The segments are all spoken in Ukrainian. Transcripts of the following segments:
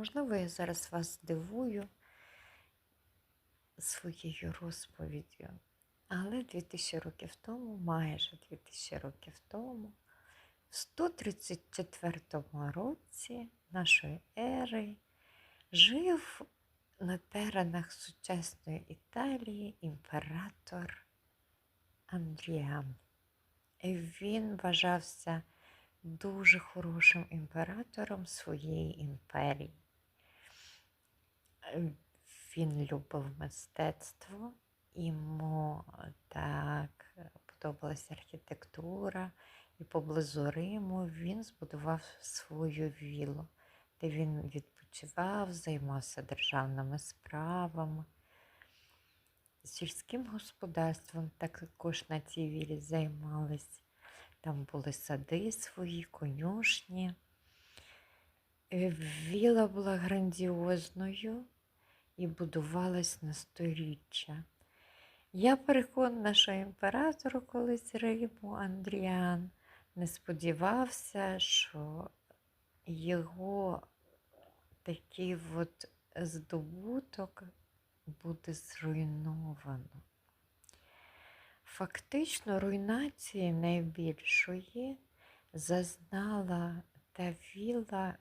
Можливо, я зараз вас здивую своєю розповіддю. Але 2000 років тому, майже 2000 років тому, в 134 році нашої ери жив на теренах сучасної Італії імператор Андріан. Він вважався дуже хорошим імператором своєї імперії. Е, Він любив мистецтво, йому так подобалася архітектура, і поблизу Риму він збудував свою віллу, де він відпочивав, займався державними справами. Сільським господарством також на цій вілі займались. Там були сади свої, конюшні. Е, Віла була грандіозною і будувалась на сторіччя. Я переконана, що імператор колись Риму Андріан не сподівався, що його такий от здобуток буде зруйновано. Фактично, руйнації найбільшої зазнала та віла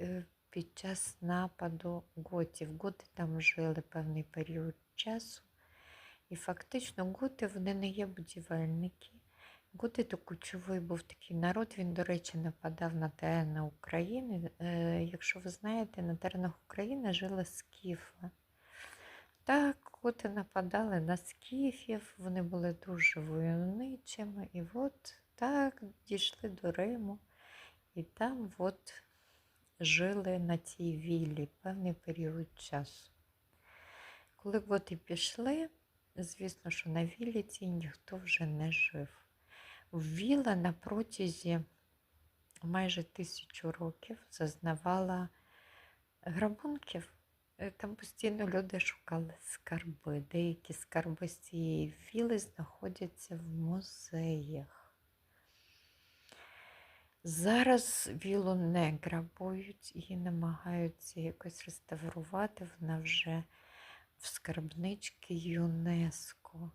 е, під час нападу готів. Готи там жили певний період часу. І фактично готи вони не є будівельники. Готи то кучовий був такий народ, він, до речі, нападав на терени України. Е, якщо ви знаєте, на теренах України жили скіфи. Так, готи нападали на скіфів, вони були дуже войовничими. І от так дійшли до Риму. І там от жили на цій віллі певний період часу. Коли готи пішли, звісно, що на віллі цій ніхто вже не жив. Віла на протязі майже тисячу років зазнавала грабунків. Е, Там постійно люди шукали скарби. Деякі скарби з цієї віли знаходяться в музеях. Зараз вілу не грабують і намагаються якось реставрувати. Вона вже в скарбнички ЮНЕСКО.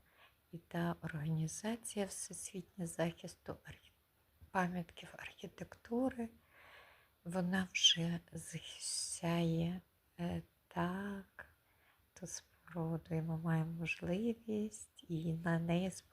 І та організація Всесвітнє захисту пам'ятків архітектури, вона вже захищає е, так ту споруду, і ми маємо можливість і на неї